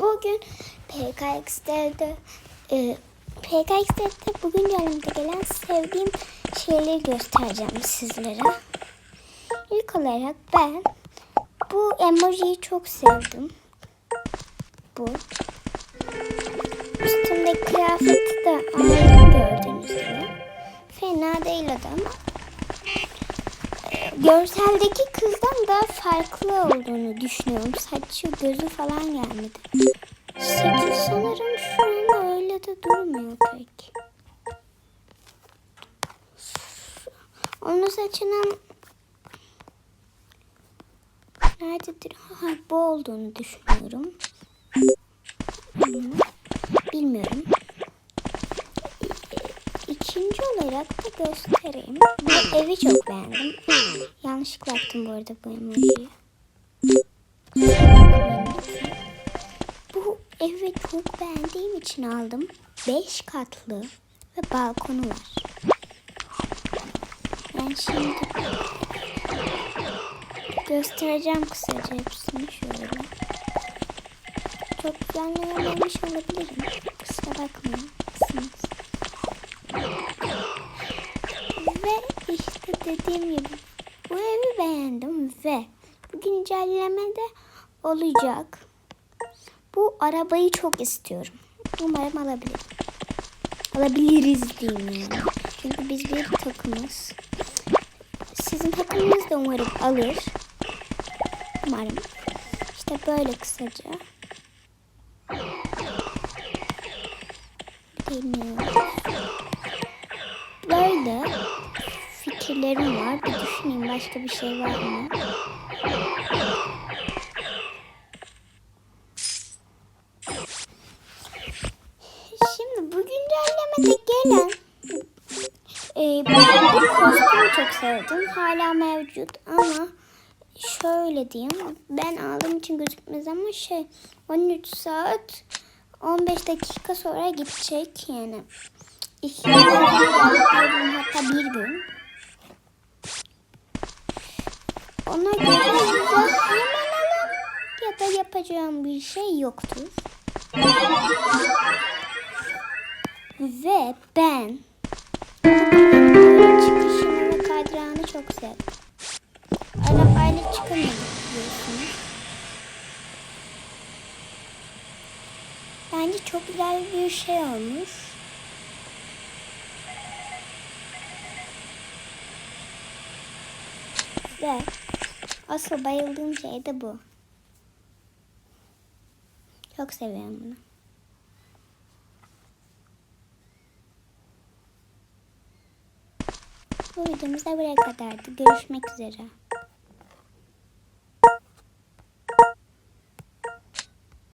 Bugün PKX'de e, PKX'de bugün yanımda gelen sevdiğim şeyleri göstereceğim sizlere. İlk olarak ben bu emojiyi çok sevdim. Bu. Üstümdeki kıyafeti de aldım gördüğünüz gibi. Fena değil e, görseldeki kızdan daha farklı olduğunu düşünüyorum. Saçı gözü falan gelmedi. Saçı sanırım şu an öyle de durmuyor pek. Onun saçının nerededir? Ha, bu olduğunu düşünüyorum. Bilmiyorum. Da göstereyim. Bu evi çok beğendim. Yanlışlıkla attım bu arada bu emojiyi. Bu evi çok beğendiğim için aldım. 5 katlı ve balkonu var. Ben şimdi göstereceğim kısaca hepsini şöyle. Çok planlayamamış olabilirim. Kusura bakmayın. Ve işte dediğim gibi bu evi beğendim ve bu güncellemede olacak. Bu arabayı çok istiyorum. Umarım alabilirim. Alabiliriz diyeyim yani. Çünkü biz bir takımız. Sizin takımınız da umarım alır. Umarım. İşte böyle kısaca. Bilmiyorum. Böyle fikirlerim var. Bir düşüneyim başka bir şey var mı? Şimdi bu güncellemede gelen e, ben bu kostümü çok sevdim. Hala mevcut ama şöyle diyeyim. Ben aldığım için gözükmez ama şey 13 saat 15 dakika sonra gidecek yani. İki gün hatta bir gün. Ona ya da yapacağım bir şey yoktur. Ve ben çıkışını ve kadrağını çok sevdim. Arabayla biliyorsunuz. Bence çok güzel bir şey olmuş. Ve asıl bayıldığım şey de bu. Çok seviyorum bunu. Bu videomuz da buraya kadardı. Görüşmek üzere.